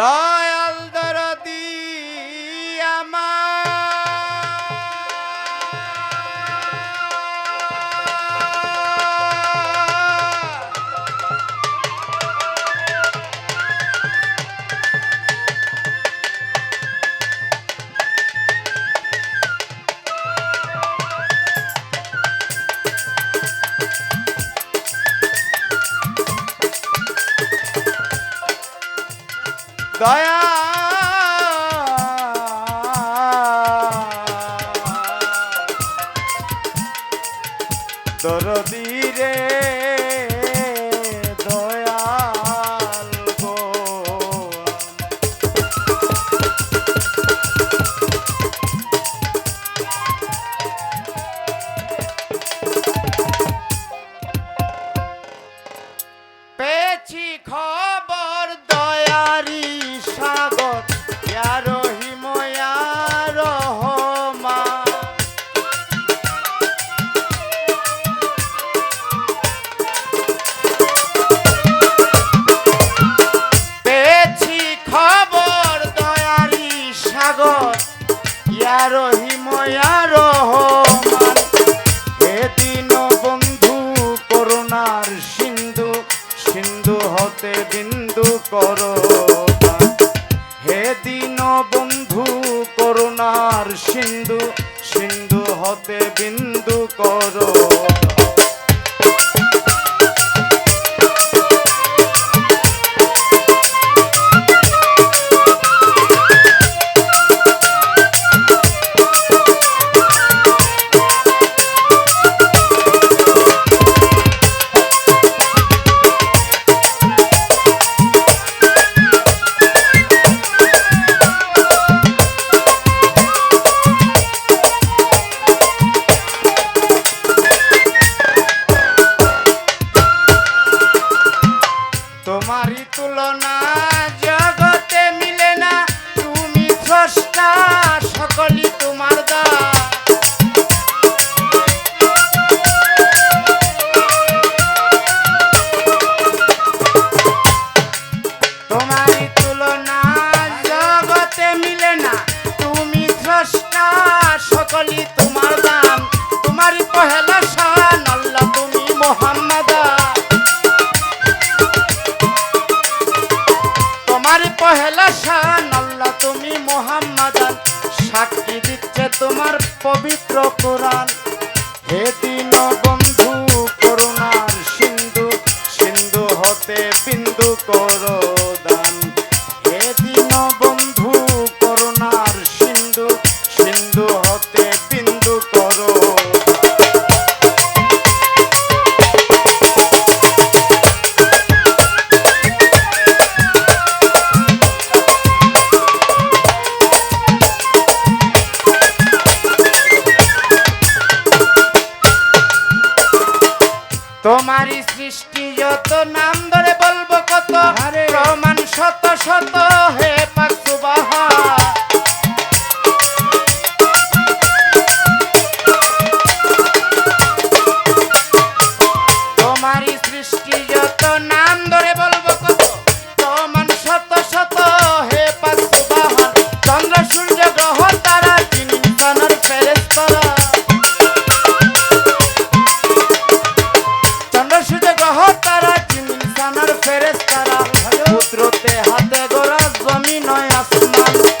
তার Daya! করো। সকলি তোমার দান। তোমার পহেলা শান, আল্লাহ তুমি মোহাম্মদা। তোমার পহেলা শান, আল্লাহ তুমি মোহাম্মদান সাক্ষী দিচ্ছে তোমার পবিত্র কোরআন। হে দিন নারী সৃষ্টি যত নাম ধরে বলব কত প্রমাণ শত শত হে sus.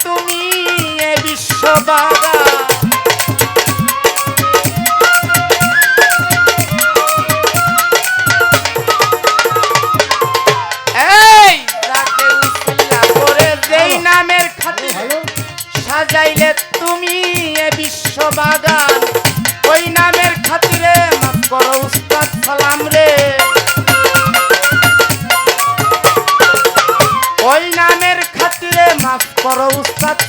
তুমি এ বিশ্ব এই যাকে যেই নামের খাতিরে সাজাইলে তুমি এ বিশ্ব করো উস্তাদ।